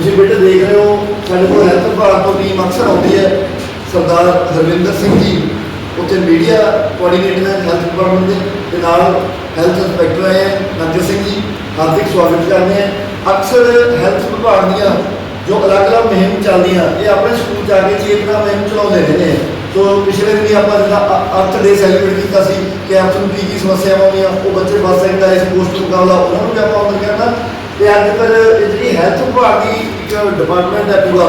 ਤੁਸੀਂ ਬੇਟੇ ਦੇਖ ਰਹੇ ਹੋ, ਸਾਡੇ ਕੋਲ ਹੈਲਥ ਵਿਭਾਗ ਤੋਂ ਟੀਮ ਅਕਸਰ ਆਉਂਦੀ ਹੈ, ਸਰਦਾਰ ਹਰਵਿੰਦਰ ਸਿੰਘ ਜੀ। ਉੱਥੇ ਮੀਡੀਆ ਕੋਆਰਡੀਨੇਟਰ ਹੈ ਹੈਲਥ ਡਿਪਾਰਟਮੈਂਟ ਦੇ, ਤੇ ਨਾਲ ਹੈਲਥ ਇੰਸਪੈਕਟਰ ਆਏ ਹੈ ਨੰਜਰ ਸਿੰਘ ਜੀ, ਹਾਰਦਿਕ ਸਵਾਗਤ ਕਰਦੇ ਹਾਂ। ਅਕਸਰ ਹੈਲਥ ਵਿਭਾਗ ਦੀਆਂ ਜੋ ਅਲੱਗ-ਅਲੱਗ ਮੁਹਿੰਮ ਚੱਲਦੀਆਂ, ਇਹ ਆਪਣੇ ਸਕੂਲ ਜਾ ਕੇ ਚੇਤਨਾ ਮੁਹਿੰਮ ਚਲਾਉਂਦੇ ਰਹਿੰਦੇ ਨੇ ਸੋ ਪਿਛਲੇ ਦਿਨੀ ਆਪਾਂ ਜਿਹੜਾ ਅਰਥ ਡੇ ਸੈਲੀਬ੍ਰੇਟ ਕੀਤਾ ਸੀ, ਕਿ ਅਰਥ ਨੂੰ ਕੀ ਕੀ ਸਮੱਸਿਆਵਾਂ ਆਉਂਦੀਆਂ, ਉਹ ਬੱਚੇ ਬਸ ਸਕਦਾ ਇਸ ਪੋਸਟ ਮੁਕਾਬਲਾ ਉਹਨਾਂ ਨੂੰ ਵੀ ਆਪਾਂ ਆਨਰ ਕਰਨਾ। ਤੇ ਅੱਜ ਕੱਲ੍ਹ ਇਹ ਜਿਹੜੀ ਹੈਲਥ ਵਿਭਾਗ ਦੀ ਇੱਕ ਡਿਪਾਰਟਮੈਂਟ ਹੈ ਪੂਰਾ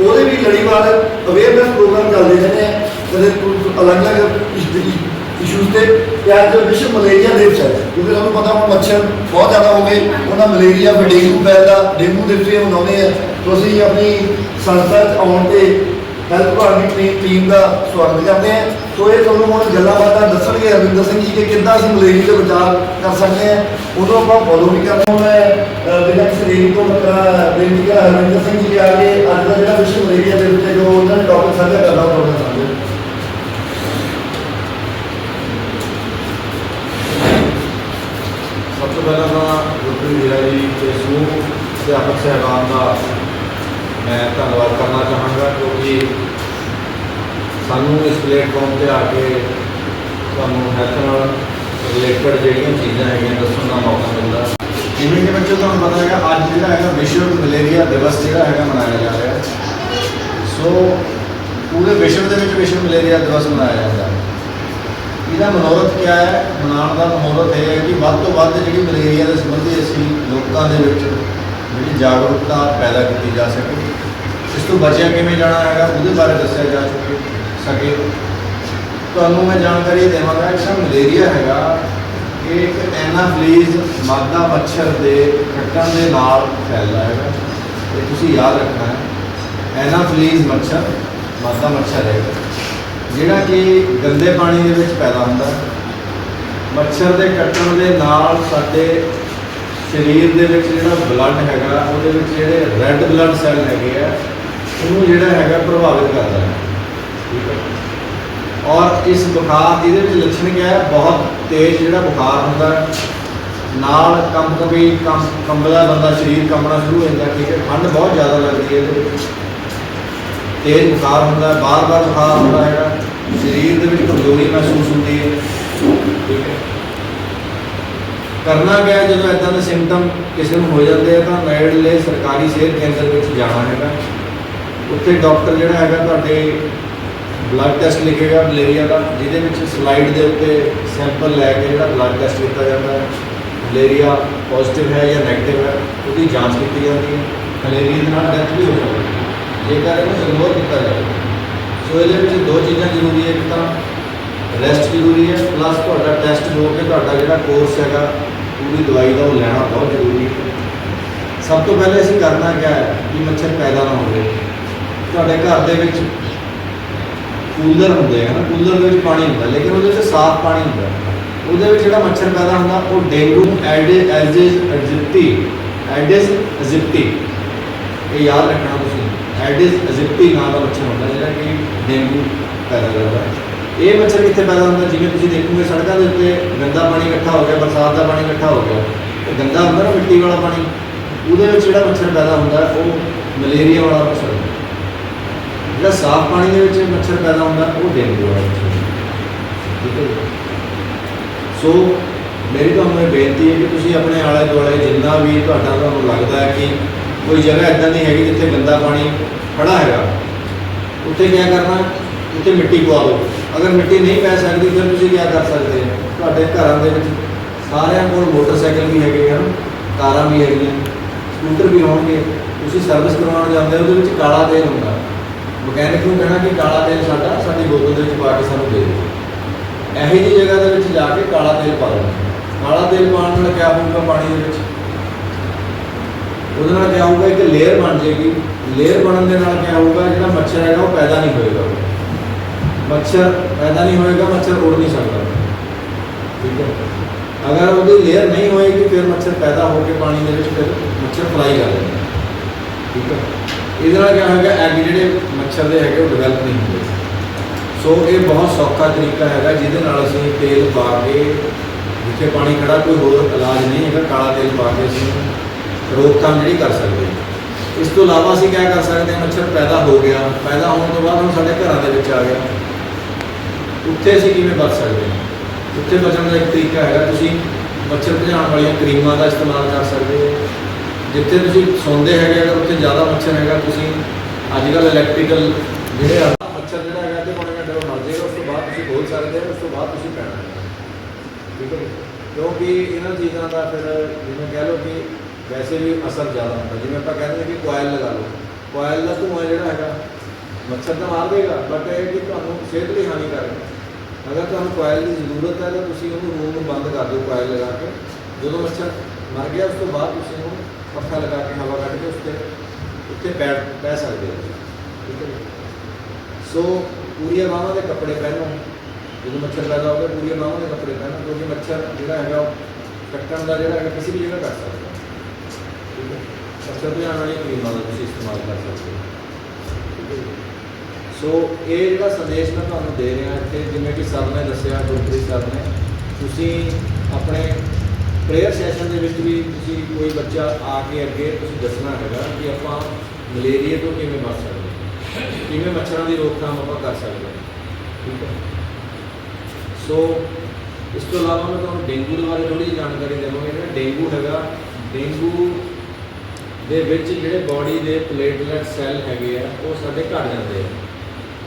ਉਹਦੇ ਵੀ ਲੜੀਵਾਰ ਅਵੇਅਰਨੈਸ ਪ੍ਰੋਗਰਾਮ ਚੱਲਦੇ ਰਹਿੰਦੇ ਆ ਕਦੇ ਅਲੱਗ-ਅਲੱਗ ਇਸ਼ੂਜ਼ ਤੇ ਤੇ ਅੱਜ ਵਿਸ਼ਵ ਮਲੇਰੀਆ ਦਿਵਸ ਹੈ। ਕਿਉਂਕਿ ਤੁਹਾਨੂੰ ਪਤਾ ਹੁਣ ਮੱਛਰ ਬਹੁਤ ਜ਼ਿਆਦਾ ਹੋ ਗਏ, ਉਹਨਾਂ ਮਲੇਰੀਆ ਫਿਰ ਡੇਂਗੂ ਫੈਲਦਾ ਡੇਂਗੂ ਦਿਵਸ ਵੀ ਮਨਾਉਂਦੇ ਆ। ਤੋਂ ਆਪਣੀ ਸੰਸਥਾ 'ਚ ਆਉਣ ਤੇ ਹੈਲਥ ਵਿਭਾਗ ਦੀ ਟੀਮ- ਟੀਮ ਦਾ ਸਵਾਗਤ ਕਰਦੇ ਹਾਂ ਸੋ ਇਹ ਤੁਹਾਨੂੰ ਹੁਣ ਗੱਲਾਂ ਬਾਤਾਂ ਦੱਸਣਗੇ ਅਰਵਿੰਦਰ ਸਿੰਘ ਜੀ ਕਿ ਕਿੱਦਾਂ ਅਸੀਂ ਮਲੇਰੀਆ ਤੋਂ ਬਚਾਅ ਕਰ ਸਕਦੇ ਹਾਂ ਉਦੋਂ ਆਪਾਂ ਫੋਲੋ ਵੀ ਕਰਨਾ ਮੈਂ ਅ, ਬਿਨਾਂ ਕਿਸੇ ਦੇਰੀ ਤੋਂ ਮਤਲਬ ਬੇਨਤੀ ਕਰਾਂ ਹਰਵਿੰਦਰ ਸਿੰਘ ਜੀ ਆ ਕੇ ਅੱਜ ਦਾ ਜਿਹੜਾ ਵਿਸ਼ਵ ਮਲੇਰੀਆ ਦੇ ਉੱਤੇ ਜੋ ਉਹਨਾਂ ਨੇ ਟੌਪਿਕ ਸਾਂਝਾ ਕਰਨਾ ਉਹ ਤੁਹਾਡੇ ਨਾਲ ਸਾਂਝਾ ਸਭ ਤੋਂ ਪਹਿਲਾਂ ਤਾਂ ਗੁਰਪ੍ਰੀਤ ਵੀਰਾ ਜੀ ਤੇ ਸਮੂਹ ਅਧਿਆਪਕ ਸਹਿਬਾਨ ਦਾ ਮੈਂ ਧੰਨਵਾਦ ਕਰਨਾ ਚਾਹਾਂਗਾ ਕਿਉਂਕਿ ਸਾਨੂੰ ਇਸ ਪਲੇਟਫਾਰਮ ਤੇ ਆ ਕੇ ਤੁਹਾਨੂੰ ਹੈਲਥ ਨਾਲ ਰਿਲੇਟਡ ਜਿਹੜੀਆਂ ਚੀਜ਼ਾਂ ਹੈਗੀਆਂ ਦੱਸਣ ਦਾ ਮੌਕਾ ਮਿਲਦਾ। ਜਿਵੇਂ ਕਿ ਬੱਚੋ ਤੁਹਾਨੂੰ ਪਤਾ ਹੈਗਾ, ਅੱਜ ਜਿਹੜਾ ਹੈਗਾ ਵਿਸ਼ਵ ਮਲੇਰੀਆ ਦਿਵਸ ਜਿਹੜਾ ਹੈਗਾ ਮਨਾਇਆ ਜਾ ਰਿਹਾ ਸੋ, ਪੂਰੇ ਵਿਸ਼ਵ ਦੇ ਵਿੱਚ ਵਿਸ਼ਵ ਮਲੇਰੀਆ ਦਿਵਸ ਮਨਾਇਆ ਜਾਂਦਾ ਹੈ। ਇਹਦਾ ਮਨੋਰਥ ਕੀ ਹੈ? ਮਨਾਉਣ ਦਾ ਮਨੋਰਥ ਇਹ ਹੈ ਕਿ ਵੱਧ ਤੋਂ ਵੱਧ ਜਿਹੜੀ ਮਲੇਰੀਆ ਦੇ ਸੰਬੰਧੀ ਅਸੀਂ ਲੋਕਾਂ ਦੇ ਵਿੱਚ ਜਿਹੜੀ ਜਾਗਰੂਕਤਾ ਪੈਦਾ ਕੀਤੀ ਜਾ ਸਕੇ। ਇਸ ਤੋਂ ਬਚਿਆ ਕਿਵੇਂ ਜਾਣਾ ਹੈਗਾ, ਉਹਦੇ ਬਾਰੇ ਦੱਸਿਆ ਜਾ ਚੁੱਕੇ ਸਕੇ। ਤੁਹਾਨੂੰ ਮੈਂ ਜਾਣਕਾਰੀ ਦੇਵਾਂਗਾ ਕਿ ਜਿਹੜਾ ਮਲੇਰੀਆ ਹੈਗਾ। ਇਹ ਇੱਕ ਐਨਾਫਲੀਜ਼ ਮਾਦਾ ਮੱਛਰ ਦੇ ਕੱਟਣ ਦੇ ਨਾਲ ਫੈਲਦਾ ਹੈਗਾ। ਇਹ ਤੁਸੀਂ ਯਾਦ ਰੱਖਣਾ ਹੈ। ਐਨਾਫਲੀਜ਼ ਮੱਛਰ, ਮਾਦਾ ਮੱਛਰ ਹੈ। ਜਿਹੜਾ ਕਿ ਗੰਦੇ ਪਾਣੀ ਦੇ ਵਿੱਚ ਪੈਦਾ ਹੁੰਦਾ ਹੈ। ਮੱਛਰ ਦੇ ਕੱਟਣ ਦੇ ਨਾਲ ਸਾਡੇ ਸਰੀਰ ਦੇ ਵਿੱਚ ਜਿਹੜਾ ਬਲੱਡ ਹੈਗਾ, ਉਹਦੇ ਵਿੱਚ ਜਿਹੜੇ ਰੈੱਡ ਬਲੱਡ ਸੈੱਲ ਹੈਗੇ ਆ, ਉਹਨੂੰ ਜਿਹੜਾ ਹੈਗਾ ਪ੍ਰਭਾਵਿਤ ਕਰਦਾ ਹੈ। ਠੀਕ ਹੈ ਔਰ ਇਸ ਬੁਖਾਰ ਇਹਦੇ ਵਿੱਚ ਲੱਛਣ ਕੀ ਹੈ? ਬਹੁਤ ਤੇਜ਼ ਜਿਹੜਾ ਬੁਖਾਰ ਹੁੰਦਾ ਨਾਲ ਕੰਬ ਕੰਬੀ ਕੰਬ ਕੰਬਦਾ ਬੰਦਾ ਸਰੀਰ ਕੰਬਣਾ ਸ਼ੁਰੂ ਹੋ ਜਾਂਦਾ, ਠੀਕ ਹੈ। ਠੰਡ ਬਹੁਤ ਜ਼ਿਆਦਾ ਲੱਗਦੀ ਹੈ ਇਹਦੇ ਵਿੱਚ। ਤੇਜ਼ ਬੁਖਾਰ ਹੁੰਦਾ ਹੈ, ਬਾਰ-ਬਾਰ ਬੁਖਾਰ ਹੁੰਦਾ ਹੈਗਾ। ਸਰੀਰ ਦੇ ਵਿੱਚ ਕਮਜ਼ੋਰੀ ਮਹਿਸੂਸ ਹੁੰਦੀ ਹੈ, ਠੀਕ ਹੈ। ਕਰਨਾ ਗਿਆ ਜਦੋਂ ਇਦਾਂ ਦੇ ਸਿੰਪਟਮ ਕਿਸੇ ਨੂੰ ਹੋ ਜਾਂਦੇ ਆ, ਤਾਂ ਨੇੜਲੇ ਸਰਕਾਰੀ ਸਿਹਤ ਕੇਂਦਰ ਵਿੱਚ ਜਾਣਾ ਹੈਗਾ। ਉੱਥੇ ਡਾਕਟਰ ਜਿਹੜਾ ਹੈਗਾ ਤੁਹਾਡੇ ਬਲੱਡ ਟੈਸਟ ਲਿਖੇਗਾ ਮਲੇਰੀਆ ਦਾ, ਜਿਹਦੇ ਵਿੱਚ ਸਲਾਈਡ ਦੇ ਉੱਤੇ ਸੈਂਪਲ ਲੈ ਕੇ ਜਿਹੜਾ ਬਲੱਡ ਟੈਸਟ ਕੀਤਾ ਜਾਂਦਾ ਹੈ ਮਲੇਰੀਆ ਪੋਜ਼ਿਟਿਵ ਹੈ ਜਾਂ ਨੈਗੇਟਿਵ ਹੈ, ਉਹਦੀ ਜਾਂਚ ਕੀਤੀ ਜਾਂਦੀ ਹੈ ਮਲੇਰੀਆ ਦੇ ਨਾਲ ਡੈਥ ਵੀ ਹੋ ਸਕਦੀ ਹੈ, ਜੇਕਰ ਇਹਨੂੰ ਇਗਨੋਰ ਕੀਤਾ ਜਾਵੇ। ਸੋ ਇਹਦੇ ਵਿੱਚ ਦੋ ਚੀਜ਼ਾਂ ਜ਼ਰੂਰੀ ਹੈ, ਇੱਕ ਤਾਂ ਰੈਸਟ ਜ਼ਰੂਰੀ ਹੈ ਪਲੱਸ ਤੁਹਾਡਾ ਟੈਸਟ ਹੋ ਕੇ ਤੁਹਾਡਾ ਜਿਹੜਾ ਕੋਰਸ ਹੈਗਾ, ਪੂਰੀ ਦਵਾਈ ਦਾ ਉਹ ਲੈਣਾ ਬਹੁਤ ਜ਼ਰੂਰੀ ਹੈ। ਸਭ ਤੋਂ ਪਹਿਲੇ ਅਸੀਂ ਕਰਨਾ ਕਿਆ ਹੈ, ਕਿ ਮੱਛਰ ਪੈਦਾ ਨਾ ਹੋਵੇ। ਤੁਹਾਡੇ ਘਰ ਦੇ ਵਿੱਚ ਕੂਲਰ ਹੁੰਦੇ ਆ ਨਾ ਕੂਲਰ ਦੇ ਵਿੱਚ ਪਾਣੀ ਹੁੰਦਾ, ਲੇਕਿਨ ਉਹਦੇ ਵਿੱਚ ਸਾਫ਼ ਪਾਣੀ ਹੁੰਦਾ। ਉਹਦੇ ਵਿੱਚ ਜਿਹੜਾ ਮੱਛਰ ਪੈਦਾ ਹੁੰਦਾ, ਉਹ ਡੇਂਗੂ ਐਡਿਸ ਅਜਿਪਟੀ ਐਜਿਪਟੀ ਅਜਿਪਟੀ ਇਹ ਯਾਦ ਰੱਖਣਾ ਤੁਸੀਂ, ਐਡਿਸ, ਐਜਿਪਟੀ ਨਾਂ ਦਾ ਮੱਛਰ ਹੁੰਦਾ, ਜਿਹੜਾ ਕਿ ਡੇਂਗੂ ਪੈਦਾ ਕਰਦਾ। ਹੈ ਇਹ ਮੱਛਰ ਕਿੱਥੇ ਪੈਦਾ ਹੁੰਦਾ? ਜਿਵੇਂ ਤੁਸੀਂ ਦੇਖੋਗੇ ਸੜਕਾਂ ਦੇ ਉੱਤੇ ਗੰਦਾ ਪਾਣੀ ਇਕੱਠਾ ਹੋ ਗਿਆ, ਬਰਸਾਤ ਦਾ ਪਾਣੀ ਇਕੱਠਾ ਹੋ ਗਿਆ ਉਹ ਗੰਦਾ ਹੁੰਦਾ ਨਾ ਮਿੱਟੀ ਵਾਲਾ ਪਾਣੀ, ਉਹਦੇ ਵਿੱਚ ਜਿਹੜਾ ਮੱਛਰ ਪੈਦਾ ਹੁੰਦਾ, ਉਹ ਮਲੇਰੀਆ ਵਾਲਾ ਮੱਛਰ ਜਿਹੜਾ ਸਾਫ਼ ਪਾਣੀ ਦੇ ਵਿੱਚ ਮੱਛਰ ਪੈਦਾ ਹੁੰਦਾ, ਉਹ ਡੇਂਗੂ ਵਾਲਾ ਠੀਕ ਹੈ ਸੋ ਮੇਰੀ ਤੁਹਾਨੂੰ ਇਹ ਬੇਨਤੀ ਹੈ ਕਿ ਤੁਸੀਂ ਆਪਣੇ ਆਲੇ ਦੁਆਲੇ ਜਿੰਨਾ ਵੀ ਤੁਹਾਡਾ ਤੁਹਾਨੂੰ ਲੱਗਦਾ ਹੈ ਕਿ ਕੋਈ ਜਗ੍ਹਾ ਇਦਾਂ ਨਹੀਂ ਹੈਗੀ ਜਿੱਥੇ ਗੰਦਾ ਪਾਣੀ ਖੜਾ ਹੈਗਾ, ਉੱਥੇ ਕੀ ਕਰਨਾ? ਉੱਥੇ ਮਿੱਟੀ ਪਵਾ ਦਿਓ। ਅਗਰ ਮਿੱਟੀ ਨਹੀਂ ਪੈ ਸਕਦੀ, ਫਿਰ ਤੁਸੀਂ ਕੀ ਕਰ ਸਕਦੇ ਹੋ? ਤੁਹਾਡੇ ਘਰਾਂ ਦੇ ਵਿੱਚ ਸਾਰਿਆਂ ਕੋਲ ਮੋਟਰਸਾਈਕਲ ਵੀ ਹੈਗੇ ਹਨ ਕਾਰਾਂ ਵੀ ਹੈਗੀਆਂ, ਸਕੂਟਰ ਵੀ ਹੋਣਗੇ। ਤੁਸੀਂ ਸਰਵਿਸ ਕਰਵਾਉਣ ਜਾਂਦੇ ਹੋ, ਉਹਦੇ ਵਿੱਚ ਕਾਲਾ ਤੇਲ ਹੁੰਦਾ। ਮਕੈਨਿਕ ਨੂੰ ਕਹਿਣਾ ਕਿ ਕਾਲਾ ਤੇਲ ਸਾਡਾ, ਸਾਡੀ ਬੋਤਲ ਦੇ ਵਿੱਚ ਪਾ ਕੇ ਸਾਨੂੰ ਦੇ ਦਿਓ। ਇਹੋ ਜਿਹੀ ਜਗ੍ਹਾ ਦੇ ਵਿੱਚ ਜਾ ਕੇ ਕਾਲਾ ਤੇਲ ਪਾ ਦੇਣਾ ਕਾਲਾ ਤੇਲ ਪਾਉਣ ਨਾਲ ਕਿਆ ਹੋਊਗਾ ਪਾਣੀ ਦੇ ਵਿੱਚ? ਉਹਦੇ ਨਾਲ ਕਿਆ ਹੋਊਗਾ, ਇੱਕ ਲੇਅਰ ਬਣ ਜਾਏਗੀ। ਲੇਅਰ ਬਣਨ ਦੇ ਨਾਲ ਕਿਆ ਹੋਊਗਾ, ਜਿਹੜਾ ਮੱਛਰ ਹੈਗਾ ਉਹ ਪੈਦਾ ਨਹੀਂ ਹੋਏਗਾ। ਮੱਛਰ ਪੈਦਾ ਨਹੀਂ ਹੋਏਗਾ, ਮੱਛਰ ਉੜ ਨਹੀਂ ਸਕਦਾ। ਠੀਕ ਹੈ? ਅਗਰ ਉਹਦੀ ਲੇਅਰ ਨਹੀਂ ਹੋਏਗੀ, ਫਿਰ ਮੱਛਰ ਪੈਦਾ ਹੋ ਕੇ ਪਾਣੀ ਦੇ ਵਿੱਚ ਫਿਰ ਮੱਛਰ ਫਲਾਈ ਕਰ ਜਾਂਦਾ ਠੀਕ ਹੈ? ਇਹਦੇ ਨਾਲ ਕਿਆ ਹੋਏਗਾ ਐਗ ਜਿਹੜੇ ਮੱਛਰ ਦੇ ਹੈਗੇ ਉਹ ਡਿਵੈਲਪ ਨਹੀਂ ਹੁੰਦੇ। ਸੋ ਇਹ ਬਹੁਤ ਸੌਖਾ ਤਰੀਕਾ ਹੈਗਾ, ਜਿਹਦੇ ਨਾਲ ਅਸੀਂ ਤੇਲ ਪਾ ਕੇ, ਜਿੱਥੇ ਪਾਣੀ ਖੜਾ, ਕੋਈ ਹੋਰ ਇਲਾਜ ਨਹੀਂ ਹੈਗਾ, ਕਾਲਾ ਤੇਲ ਪਾ ਕੇ ਅਸੀਂ ਰੋਕਥਾਮ ਜਿਹੜੀ ਕਰ ਸਕਦੇ ਇਸ ਤੋਂ ਇਲਾਵਾ ਅਸੀਂ ਕਿਆ ਕਰ ਸਕਦੇ ਹਾਂ, ਮੱਛਰ ਪੈਦਾ ਹੋ ਗਿਆ, ਪੈਦਾ ਹੋਣ ਤੋਂ ਬਾਅਦ ਹੁਣ ਸਾਡੇ ਘਰਾਂ ਦੇ ਵਿੱਚ ਆ ਗਿਆ। ਉੱਥੇ ਅਸੀਂ ਕਿਵੇਂ ਬਚ ਸਕਦੇ ਹਾਂ? ਉੱਥੇ ਬਚਣ ਦਾ ਇੱਕ ਤਰੀਕਾ ਹੈਗਾ, ਤੁਸੀਂ ਮੱਛਰ ਭਜਾਉਣ ਵਾਲੀਆਂ ਕਰੀਮਾਂ ਦਾ ਇਸਤੇਮਾਲ ਕਰ ਸਕਦੇ ਹੋ। ਜਿੱਥੇ ਤੁਸੀਂ ਸੌਂਦੇ ਹੈਗੇ ਅਗਰ ਉੱਥੇ ਜ਼ਿਆਦਾ ਮੱਛਰ ਹੈਗਾ, ਤੁਸੀਂ ਅੱਜ ਕੱਲ੍ਹ ਇਲੈਕਟ੍ਰੀਕਲ ਜਿਹੜੇ ਆ, ਮੱਛਰ ਜਿਹੜਾ ਹੈਗਾ, ਤੇ ਪੌਣੇ ਘੰਟੇ ਮਰ ਜਾਏਗਾ, ਉਸ ਤੋਂ ਬਾਅਦ ਤੁਸੀਂ ਖੋਲ ਸਕਦੇ ਹੋ ਉਸ ਤੋਂ ਬਾਅਦ ਤੁਸੀਂ ਪੈਣਾ ਹੈ। ਠੀਕ ਹੈ ਕਿਉਂਕਿ ਇਹਨਾਂ ਚੀਜ਼ਾਂ ਦਾ ਫਿਰ ਜਿਵੇਂ ਕਹਿ ਲਓ ਕਿ ਵੈਸੇ ਵੀ ਅਸਰ ਜ਼ਿਆਦਾ ਹੁੰਦਾ। ਜਿਵੇਂ ਆਪਾਂ ਕਹਿੰਦੇ ਹਾਂ ਕਿ ਕੋਇਲ ਲਗਾ ਲਓ। ਕੋਇਲ ਦਾ ਧੂੰਆਂ ਜਿਹੜਾ ਹੈਗਾ, ਮੱਛਰ ਤਾਂ ਮਾਰ ਦੇਗਾ ਬਟ ਇਹ ਕਿ ਤੁਹਾਨੂੰ ਸਿਹਤ ਲਈ ਹਾਨੀਕਾਰਕ ਹੈ। ਅਗਰ ਤੁਹਾਨੂੰ ਕੋਇਲ ਦੀ ਜ਼ਰੂਰਤ ਹੈ, ਤਾਂ ਤੁਸੀਂ ਉਹਨੂੰ ਰੂਮ ਨੂੰ ਬੰਦ ਕਰ ਦਿਓ ਕੋਇਲ ਲਗਾ ਕੇ। ਜਦੋਂ ਮੱਛਰ ਮਰ ਗਿਆ, ਉਸ ਤੋਂ ਬਾਅਦ ਤੁਸੀਂ ਉਹਨੂੰ ਪੱਖਾ ਲਗਾ ਕੇ ਹਵਾ ਕੱਢ ਕੇ ਉਸ ਤੇ ਉੱਤੇ ਬੈਠ ਬਹਿ ਸਕਦੇ ਹੋ। ਠੀਕ ਹੈ ਸੋ ਪੂਰੀਆਂ ਬਾਹਾਂ ਦੇ ਕੱਪੜੇ ਪਹਿਨੋ। ਜਦੋਂ ਮੱਛਰ ਪੈਦਾ ਹੋਵੇ ਗਿਆ ਪੂਰੀਆਂ ਬਾਹਾਂ ਦੇ ਕੱਪੜੇ ਪਹਿਨੋ। ਕਿਉਂਕਿ ਮੱਛਰ ਜਿਹੜਾ ਹੈਗਾ, ਉਹ ਕੱਟਣ ਦਾ ਜਿਹੜਾ ਹੈਗਾ, ਕਿਸੇ ਵੀ ਜਗ੍ਹਾ ਕਰ ਸਕਦਾ ਠੀਕ ਹੈ? ਮੱਛਰ ਭਜਾਉਣ ਵਾਲੀ ਕਰੀਮਾਂ ਦਾ ਤੁਸੀਂ ਇਸਤੇਮਾਲ ਕਰ ਸਕਦੇ ਹੋ। ਠੀਕ ਹੈ ਜੀ? ਸੋ ਇਹ ਜਿਹੜਾ ਸੰਦੇਸ਼ ਮੈਂ ਤੁਹਾਨੂੰ ਦੇ ਰਿਹਾ ਇੱਥੇ, ਜਿਵੇਂ ਕਿ ਸਰ ਨੇ ਦੱਸਿਆ, ਗੁਰਪ੍ਰੀਤ ਸਰ ਨੇ, ਤੁਸੀਂ ਆਪਣੇ ਪ੍ਰੇਅਰ ਸੈਸ਼ਨ ਦੇ ਵਿੱਚ ਵੀ ਤੁਸੀਂ ਕੋਈ ਬੱਚਾ ਆ ਕੇ ਅੱਗੇ ਤੁਸੀਂ ਦੱਸਣਾ ਹੈਗਾ ਕਿ ਆਪਾਂ ਮਲੇਰੀਆ ਤੋਂ ਕਿਵੇਂ ਬਚ ਸਕਦੇ ਹਾਂ। ਕਿਵੇਂ ਮੱਛਰਾਂ ਦੀ ਰੋਕਥਾਮ ਆਪਾਂ ਕਰ ਸਕਦੇ ਹਾਂ। ਠੀਕ ਹੈ। ਸੋ ਇਸ ਤੋਂ ਇਲਾਵਾ ਮੈਂ ਤੁਹਾਨੂੰ ਡੇਂਗੂ ਦੇ ਬਾਰੇ ਥੋੜੀ ਜਿਹੀ ਜਾਣਕਾਰੀ ਦੇਵਾਂਗਾ। ਜਿਹੜਾ ਡੇਂਗੂ ਹੈਗਾ, ਡੇਂਗੂ ਦੇ ਵਿੱਚ ਜਿਹੜੇ ਬਾਡੀ ਦੇ ਪਲੇਟਲੈਟ ਸੈੱਲ ਹੈਗੇ ਆ, ਉਹ ਸਾਡੇ ਘਟ ਜਾਂਦੇ ਆ।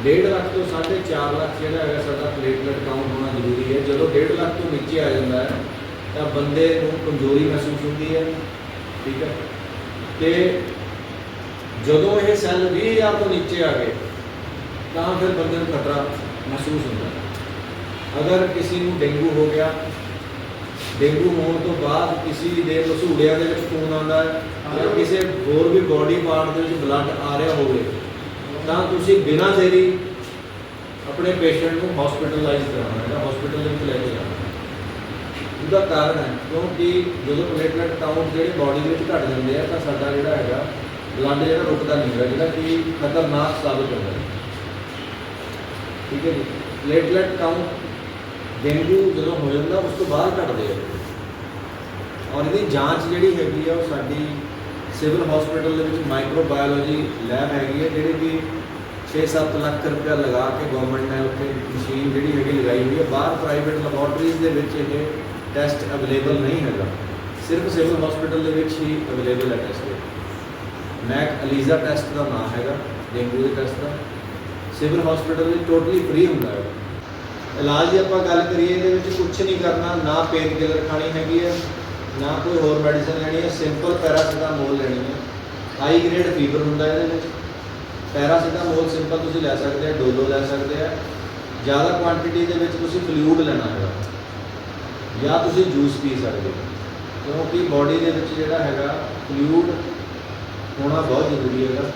1.5 ਲੱਖ ਤੋਂ 4.5 ਲੱਖ ਜਿਹੜਾ ਹੈਗਾ ਸਾਡਾ ਪਲੇਟਲੈਟ ਕਾਊਂਟ ਹੋਣਾ ਜ਼ਰੂਰੀ ਹੈ। ਜਦੋਂ 1.5 ਲੱਖ ਤੋਂ ਨੀਚੇ ਆ ਜਾਂਦਾ ਹੈ ਤਾਂ ਬੰਦੇ ਨੂੰ ਕਮਜ਼ੋਰੀ ਮਹਿਸੂਸ ਹੁੰਦੀ ਹੈ, ਠੀਕ ਹੈ? ਤੇ ਜਦੋਂ ਇਹ ਸੈੱਲ 20000 ਤੋਂ ਨੀਚੇ ਆ ਗਏ, ਤਾਂ ਫਿਰ ਬੰਦੇ ਨੂੰ ਖਤਰਾ ਮਹਿਸੂਸ ਹੁੰਦਾ ਅਗਰ ਕਿਸੇ ਨੂੰ ਡੇਂਗੂ ਹੋ ਗਿਆ, ਡੇਂਗੂ ਹੋਣ ਤੋਂ ਬਾਅਦ ਕਿਸੇ ਦੇ ਮਸੂੜਿਆਂ ਦੇ ਵਿੱਚ ਖੂਨ ਆਉਂਦਾ ਹੈ ਜਾਂ ਕਿਸੇ ਹੋਰ ਵੀ ਬਾਡੀ ਪਾਰਟ ਦੇ ਵਿੱਚ ਬਲੱਡ ਆ ਰਿਹਾ ਹੋਵੇ, ਤਾਂ ਤੁਸੀਂ ਬਿਨਾਂ ਦੇਰੀ ਆਪਣੇ ਪੇਸ਼ੈਂਟ ਨੂੰ ਹਸਪੀਟਲਾਈਜ਼ ਕਰਾਉਣਾ ਹੈ ਹਸਪੀਟਲ ਦੇ ਵਿੱਚ ਲੈ ਕੇ ਜਾਣਾ ਉਹਦਾ ਕਾਰਨ ਹੈ, ਕਿਉਂਕਿ ਜਦੋਂ ਪਲੇਟਲੈਟ ਕਾਊਂਟ ਜਿਹੜੇ ਬਾਡੀ ਦੇ ਵਿੱਚ ਘਟ ਜਾਂਦੇ ਆ, ਤਾਂ ਸਾਡਾ ਜਿਹੜਾ ਹੈਗਾ ਬਲੱਡ ਜਿਹੜਾ ਰੁਕਦਾ ਨਹੀਂ ਹੈਗਾ, ਜਿਹੜਾ ਕਿ ਖਤਰਨਾਕ ਸਾਬਤ ਹੁੰਦਾ ਹੈ। ਠੀਕ ਹੈ ਜੀ? ਪਲੇਟਲੈਟ ਕਾਊਂਟ ਡੇਂਗੂ ਜਦੋਂ ਹੋ ਜਾਂਦਾ, ਉਸ ਤੋਂ ਬਾਅਦ ਘਟਦੇ ਆ। ਔਰ ਇਹਦੀ ਜਾਂਚ ਜਿਹੜੀ ਹੈਗੀ ਆ, ਉਹ ਸਾਡੀ ਸਿਵਲ ਹਸਪੀਟਲ ਦੇ ਵਿੱਚ ਮਾਈਕਰੋਬਾਇਓਲੋਜੀ ਲੈਬ ਹੈਗੀ ਹੈ ਜਿਹੜੀ ਕਿ 6-7 ਲੱਖ ਰੁਪਇਆ ਲਗਾ ਕੇ ਗਵਰਨਮੈਂਟ ਨੇ ਉੱਥੇ ਮਸ਼ੀਨ ਜਿਹੜੀ ਹੈਗੀ ਲਗਾਈ ਹੋਈ ਹੈ ਬਾਹਰ ਪ੍ਰਾਈਵੇਟ ਲੈਬੋਰਟਰੀਜ਼ ਦੇ ਵਿੱਚ ਇਹ ਟੈਸਟ ਅਵੇਲੇਬਲ ਨਹੀਂ ਹੈਗਾ ਸਿਰਫ ਸਿਵਲ ਹਸਪੀਟਲ ਦੇ ਵਿੱਚ ਹੀ ਅਵੇਲੇਬਲ ਹੈ ਟੈਸਟ ਮੈਕ ਅਲੀਜ਼ਾ ਟੈਸਟ ਦਾ ਨਾਮ ਹੈਗਾ ਡੇਂਗੂ ਦੇ ਟੈਸਟ ਦਾ ਸਿਵਲ ਹਸਪੀਟਲ ਵਿੱਚ ਟੋਟਲੀ ਫ੍ਰੀ ਹੁੰਦਾ ਹੈ ਇਲਾਜ ਦੀ ਆਪਾਂ ਗੱਲ ਕਰੀਏ ਇਹਦੇ ਵਿੱਚ ਕੁਝ ਨਹੀਂ ਕਰਨਾ ਨਾ ਪੇਨ ਕਿਲਰ ਖਾਣੀ ਹੈਗੀ ਹੈ ਨਾ ਕੋਈ ਹੋਰ ਮੈਡੀਸਨ ਲੈਣੀ ਹੈ ਸਿੰਪਲ ਪੈਰਾਸੀਟਾਮੋਲ ਲੈਣੀ ਹੈ ਹਾਈ ਗ੍ਰੇਡ ਫੀਵਰ ਹੁੰਦਾ ਇਹਦੇ ਵਿੱਚ ਪੈਰਾਸੀਟਾਮੋਲ ਸਿੰਪਲ ਤੁਸੀਂ ਲੈ ਸਕਦੇ ਹੋ ਡੋਲੋ ਲੈ ਸਕਦੇ ਆ। ਜ਼ਿਆਦਾ ਕੁਆਂਟੀਟੀ ਦੇ ਵਿੱਚ ਤੁਸੀਂ ਫਲੂਇਡ ਲੈਣਾ ਹੈਗਾ। ਜਾਂ ਤੁਸੀਂ ਜੂਸ ਪੀ ਸਕਦੇ ਹੋ। ਕਿਉਂਕਿ ਬਾਡੀ ਦੇ ਵਿੱਚ ਜਿਹੜਾ ਹੈਗਾ ਫਲੂਇਡ ਹੋਣਾ ਬਹੁਤ ਜ਼ਰੂਰੀ ਹੈਗਾ।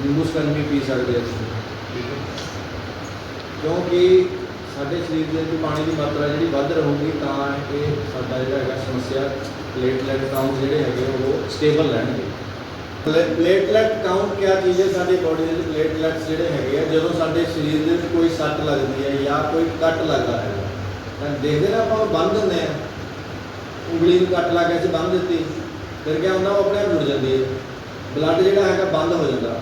ਨਿੰਬੂ ਵੀ ਪੀ ਸਕਦੇ ਹੋ ਤੁਸੀਂ। ਠੀਕ ਹੈ। ਕਿਉਂਕਿ ਸਾਡੇ ਸਰੀਰ ਦੇ ਵਿੱਚ ਪਾਣੀ ਦੀ ਮਾਤਰਾ ਜਿਹੜੀ ਵੱਧ ਰਹੂਗੀ, ਤਾਂ ਇਹ ਸਾਡਾ ਜਿਹੜਾ ਹੈਗਾ ਸਮੱਸਿਆ ਪਲੇਟਲੈਟ ਕਾਊਂਟ ਜਿਹੜੇ ਹੈਗੇ, ਉਹ ਸਟੇਬਲ ਰਹਿਣਗੇ। ਪਲੇਟਲੈਟ ਕਾਊਂਟ ਕਿਆ ਚੀਜ਼ ਹੈ? ਸਾਡੀ ਬਾਡੀ ਦੇ ਵਿੱਚ ਪਲੇਟਲੈਟਸ ਜਿਹੜੇ ਹੈਗੇ ਆ, ਜਦੋਂ ਸਾਡੇ ਸਰੀਰ ਦੇ ਵਿੱਚ ਕੋਈ ਸੱਟ ਲੱਗਦੀ ਹੈ ਜਾਂ ਕੋਈ ਕੱਟ ਲੱਗਦਾ ਹੈ ਦੇਖਦੇ ਨਾ ਆਪਾਂ ਉਹ ਬੰਨ ਦਿੰਦੇ ਆ ਉਂਗਲੀ ਨੂੰ ਕੱਟ ਲੱਗ ਗਿਆ ਸੀ ਬੰਨ ਦਿੱਤੀ। ਫਿਰ ਕਿਆ ਹੁੰਦਾ, ਉਹ ਆਪਣੇ ਆਪ ਜੁੜ ਜਾਂਦੀ ਹੈ। ਬਲੱਡ ਜਿਹੜਾ ਹੈਗਾ ਬੰਦ ਹੋ ਜਾਂਦਾ।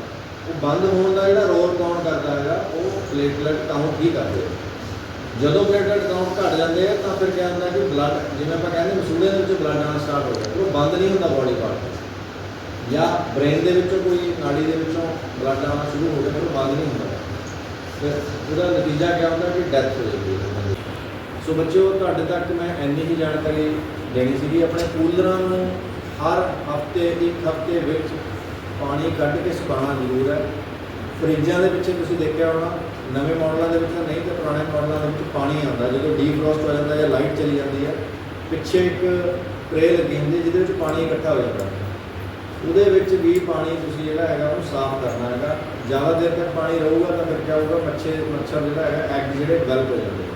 ਉਹ ਬੰਦ ਹੋਣ ਦਾ ਜਿਹੜਾ ਰੋਲ ਕੌਣ ਕਰਦਾ ਹੈਗਾ, ਉਹ ਪਲੇਟਲੈਟ ਕਾਊਂਟ ਹੀ ਕਰਦੇ ਜਦੋਂ ਪਲੇਟਲੈਟ ਕਾਊਂਟ ਘਟ ਜਾਂਦੇ ਆ, ਤਾਂ ਫਿਰ ਕਿਆ ਹੁੰਦਾ ਕਿ ਬਲੱਡ ਜਿਵੇਂ ਆਪਾਂ ਕਹਿੰਦੇ ਮਸੂੜੇ ਦੇ ਵਿੱਚ ਬਲੱਡ ਆਉਣਾ ਸਟਾਰਟ ਹੋ ਗਿਆ ਉਹ ਬੰਦ ਨਹੀਂ ਹੁੰਦਾ ਬਾਡੀ ਪਾਰਟ ਜਾਂ ਬ੍ਰੇਨ ਦੇ ਵਿੱਚੋਂ ਕੋਈ ਨਾੜੀ ਦੇ ਵਿੱਚੋਂ ਬਲੱਡ ਆਉਣਾ ਸ਼ੁਰੂ ਹੋ ਗਿਆ ਉਹ ਬੰਦ ਨਹੀਂ ਹੁੰਦਾ। ਫਿਰ ਉਹਦਾ ਨਤੀਜਾ ਕਿਆ ਹੁੰਦਾ ਕਿ ਡੈਥ ਹੋ ਜਾਂਦੀ ਹੈ। ਸੋ ਬੱਚਿਓ, ਤੁਹਾਡੇ ਤੱਕ ਮੈਂ ਇੰਨੀ ਹੀ ਜਾਣਕਾਰੀ ਦੇਣੀ ਸੀਗੀ। ਆਪਣੇ ਕੂਲਰਾਂ ਨੂੰ ਹਰ ਹਫ਼ਤੇ, ਇੱਕ ਹਫ਼ਤੇ ਵਿੱਚ ਪਾਣੀ ਕੱਢ ਕੇ ਸੁਕਾਉਣਾ ਜ਼ਰੂਰ ਹੈ। ਫਰਿੱਜਾਂ ਦੇ ਪਿੱਛੇ ਤੁਸੀਂ ਦੇਖਿਆ ਹੋਣਾ, ਨਵੇਂ ਮਾਡਲਾਂ ਦੇ ਵਿੱਚ ਤਾਂ ਨਹੀਂ, ਤੇ ਪੁਰਾਣੇ ਮਾਡਲਾਂ ਦੇ ਵਿੱਚ ਪਾਣੀ ਆਉਂਦਾ। ਜਦੋਂ ਡੀਫਰੋਸਟ ਹੋ ਜਾਂਦਾ ਜਾਂ ਲਾਈਟ ਚਲੀ ਜਾਂਦੀ ਹੈ, ਪਿੱਛੇ ਇੱਕ ਟ੍ਰੇ ਲੱਗੀ ਹੁੰਦੀ ਜਿਹਦੇ ਵਿੱਚ ਪਾਣੀ ਇਕੱਠਾ ਹੋ ਜਾਂਦਾ। ਉਹਦੇ ਵਿੱਚ ਵੀ ਪਾਣੀ ਤੁਸੀਂ ਜਿਹੜਾ ਹੈਗਾ ਉਹ ਸਾਫ਼ ਕਰਨਾ ਹੈਗਾ। ਜ਼ਿਆਦਾ ਦੇਰ ਤੱਕ ਪਾਣੀ ਰਹੂਗਾ ਤਾਂ ਫਿਰ ਕੀ ਹੋਊਗਾ, ਮੱਛੇ, ਮੱਛਰ ਜਿਹੜਾ ਹੈਗਾ ਐਗ ਜਿਹੜੇ ਗਲਤ ਹੋ ਜਾਂਦੇ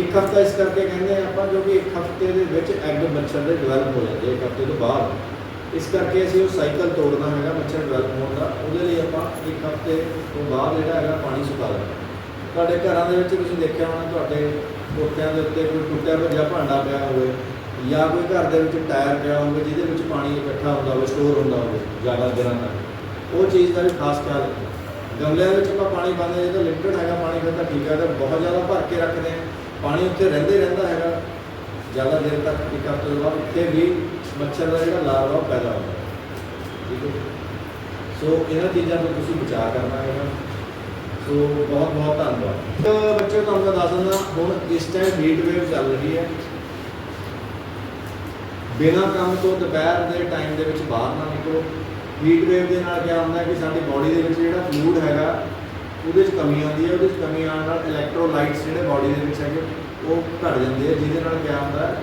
ਇੱਕ ਹਫਤਾ ਇਸ ਕਰਕੇ ਕਹਿੰਦੇ ਆ ਆਪਾਂ, ਕਿਉਂਕਿ ਇੱਕ ਹਫ਼ਤੇ ਦੇ ਵਿੱਚ ਐਗ ਮੱਛਰ ਦੇ ਡਿਵੈਲਪ ਹੋ ਜਾਂਦੇ ਇੱਕ ਹਫ਼ਤੇ ਤੋਂ ਬਾਅਦ। ਇਸ ਕਰਕੇ ਅਸੀਂ ਉਹ ਸਾਈਕਲ ਤੋੜਨਾ ਹੈਗਾ, ਮੱਛਰ ਡਿਵੈਲਪ ਹੋਣ ਦਾ। ਉਹਦੇ ਲਈ ਆਪਾਂ ਇੱਕ ਹਫ਼ਤੇ ਤੋਂ ਬਾਅਦ ਜਿਹੜਾ ਹੈਗਾ ਪਾਣੀ ਸੁਕਾ ਦੇਣਾ ਤੁਹਾਡੇ ਘਰਾਂ ਦੇ ਵਿੱਚ ਤੁਸੀਂ ਦੇਖਿਆ ਹੋਣਾ, ਤੁਹਾਡੇ ਕੋਠਿਆਂ ਦੇ ਉੱਤੇ ਕੋਈ ਟੁੱਟਿਆ ਭੱਜਿਆ ਭਾਂਡਾ ਪਿਆ ਹੋਵੇ, ਜਾਂ ਕੋਈ ਘਰ ਦੇ ਵਿੱਚ ਟਾਇਰ ਪਿਆ ਹੋਵੇ, ਜਿਹਦੇ ਵਿੱਚ ਪਾਣੀ ਇਕੱਠਾ ਹੁੰਦਾ ਹੋਵੇ ਸਟੋਰ ਹੁੰਦਾ ਹੋਵੇ, ਜ਼ਿਆਦਾ ਦਿਨਾਂ ਤੱਕ। ਉਹ ਚੀਜ਼ ਦਾ ਵੀ ਖਾਸ ਖਿਆਲ ਰੱਖੋ। ਗਮਲਿਆਂ ਵਿੱਚ ਆਪਾਂ ਪਾਣੀ ਪਾਉਂਦੇ ਜੇ ਤਾਂ ਲਿਮਟਡ ਹੈਗਾ, ਪਾਣੀ ਫਿਰ ਤਾਂ ਠੀਕ ਹੈ ਤਾਂ ਬਹੁਤ ਜ਼ਿਆਦਾ ਭਰ ਕੇ ਰੱਖਦੇ ਹਾਂ ਪਾਣੀ ਉੱਥੇ ਰਹਿੰਦੇ ਰਹਿੰਦਾ ਹੈਗਾ। ਜ਼ਿਆਦਾ ਦੇਰ ਤੱਕ ਇੱਕ ਹਫ਼ਤੇ ਤੋਂ ਬਾਅਦ ਉੱਥੇ ਵੀ ਮੱਛਰ ਦਾ ਜਿਹੜਾ ਲਾਰਵਾ ਉਹ ਪੈਦਾ ਹੁੰਦਾ। ਠੀਕ ਹੈ ਸੋ ਇਹਨਾਂ ਚੀਜ਼ਾਂ ਤੋਂ ਤੁਸੀਂ ਬਚਾਅ ਕਰਨਾ ਹੈਗਾ। ਸੋ ਬਹੁਤ ਬਹੁਤ ਧੰਨਵਾਦ। ਬੱਚੇ ਤੁਹਾਨੂੰ ਮੈਂ ਦੱਸ ਦਿੰਦਾ, ਹੁਣ ਇਸ ਟਾਈਮ ਹੀਟ ਵੇਵ ਚੱਲ ਰਹੀ ਹੈ। ਬਿਨਾਂ ਕੰਮ ਤੋਂ ਦੁਪਹਿਰ ਦੇ ਟਾਈਮ ਦੇ ਵਿੱਚ ਬਾਹਰ ਨਾ ਨਿਕਲੋ। ਹੀਟ ਵੇਵ ਦੇ ਨਾਲ ਕੀ ਹੁੰਦਾ ਕਿ ਸਾਡੀ ਬਾਡੀ ਦੇ ਵਿੱਚ ਜਿਹੜਾ ਫਲੂਇਡ ਹੈਗਾ ਉਹਦੇ 'ਚ ਕਮੀ ਆਉਂਦੀ ਹੈ, ਉਹਦੇ 'ਚ ਕਮੀ ਆਉਣ ਨਾਲ ਇਲੈਕਟ੍ਰੋਲਾਈਟਸ ਜਿਹੜੇ ਬਾਡੀ ਦੇ ਵਿੱਚ ਹੈਗੇ, ਉਹ ਘਟ ਜਾਂਦੇ ਆ, ਜਿਹਦੇ ਨਾਲ ਕੀ ਹੁੰਦਾ,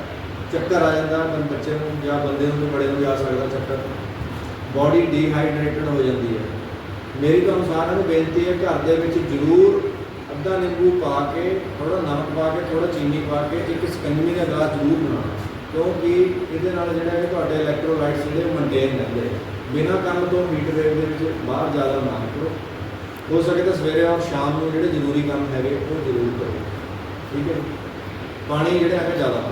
ਚੱਕਰ ਆ ਜਾਂਦਾ ਹੈ ਬੱਚੇ ਨੂੰ ਜਾਂ ਬੰਦੇ ਨੂੰ ਤੇ ਬੜੇ ਨੂੰ ਵੀ ਆ ਸਕਦਾ ਚੱਕਰ। ਬਾਡੀ ਡੀਹਾਈਡਰੇਟਡ ਹੋ ਜਾਂਦੀ ਹੈ। ਮੇਰੀ ਤੁਹਾਨੂੰ ਸਾਰਿਆਂ ਨੂੰ ਬੇਨਤੀ ਹੈ, ਘਰ ਦੇ ਵਿੱਚ ਜ਼ਰੂਰ ਅੱਧਾ ਨਿੰਬੂ ਪਾ ਕੇ ਥੋੜਾ ਨਮਕ ਪਾ ਕੇ ਥੋੜਾ ਚੀਨੀ ਪਾ ਕੇ, ਇੱਕ ਸਕੰਜਮੀ ਦਾ ਗਲਾਸ ਜ਼ਰੂਰ ਬਣਾਉਣਾ ਕਿਉਂਕਿ ਇਹਦੇ ਨਾਲ ਜਿਹੜਾ ਹੈ ਤੁਹਾਡੇ ਇਲੈਕਟ੍ਰੋਲਾਈਟਸ ਜਿਹੜੇ ਉਹ ਮੇਨਟੇਨ ਰਹਿੰਦੇ ਆ। ਬਿਨਾਂ ਕੰਮ ਤੋਂ ਹੀਟ ਵੇਵ ਦੇ ਵਿੱਚ ਬਾਹਰ ਜ਼ਿਆਦਾ ਨਾ ਨਿਕਲੋ। ਹੋ ਸਕੇ ਤਾਂ ਸਵੇਰੇ ਔਰ ਸ਼ਾਮ ਨੂੰ ਜਿਹੜੇ ਜ਼ਰੂਰੀ ਕੰਮ ਹੈਗੇ, ਉਹ ਜ਼ਰੂਰ ਕਰੋ। ਠੀਕ ਹੈ? ਪਾਣੀ ਜਿਹੜਾ ਹੈਗਾ, ਜ਼ਿਆਦਾ ਨਾ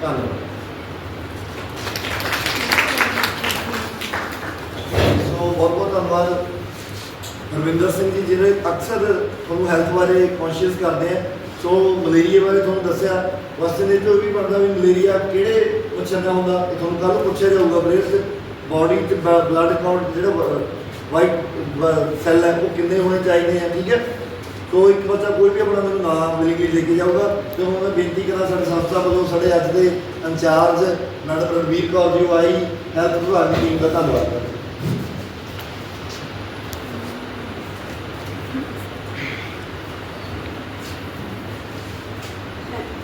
ਧੰਨਵਾਦ। ਸੋ ਬਹੁਤ ਬਹੁਤ ਧੰਨਵਾਦ। ਹਰਵਿੰਦਰ ਸਿੰਘ ਜੀ ਜਿਹੜੇ ਅਕਸਰ ਤੁਹਾਨੂੰ ਹੈਲਥ ਬਾਰੇ ਕੌਨਸ਼ੀਅਸ ਕਰਦੇ ਆ। ਸੋ ਮਲੇਰੀਆ ਬਾਰੇ ਤੁਹਾਨੂੰ ਦੱਸਿਆ। ਵਸਤੇ ਦੇ ਤੋਂ ਵੀ ਪੜਦਾ ਵੀ ਮਲੇਰੀਆ ਕਿਹੜੇ ਮੱਛਰ ਦਾ ਹੁੰਦਾ, ਇਹ ਤੁਹਾਨੂੰ ਕੱਲ ਪੁੱਛਿਆ ਜਾਊਗਾ। ਬਲੇਡ ਬਾਡੀ ਤੇ ਬਲੱਡ ਕਾਊਂਟ ਜਿਹੜਾ ਵਾਈਟ ਸੈੱਲ ਹੈ, ਉਹ ਕਿੰਨੇ ਹੋਣੇ ਚਾਹੀਦੇ ਆ, ਠੀਕ ਹੈ? ਸੋ ਇੱਕ ਬੱਚਾ ਕੋਈ ਵੀ ਆਪਣਾ ਮੈਨੂੰ ਨਾਮ ਮਿਲ ਕੇ ਲੈ ਕੇ ਜਾਊਗਾ, ਤੇ ਹੁਣ ਮੈਂ ਬੇਨਤੀ ਕਰਾਂ ਸਾਡੇ ਸੰਸਥਾ ਵੱਲੋਂ, ਸਾਡੇ ਅੱਜ ਦੇ ਇੰਚਾਰਜ, ਮੈਡਮ ਰਣਵੀਰ ਕੌਰ ਜੀ ਉਹ ਆਈ ਹੈਲਥ ਵਿਭਾਗ ਦੀ ਟੀਮ ਦਾ ਧੰਨਵਾਦ ਕਰਦਾ। ਹੈਲਥ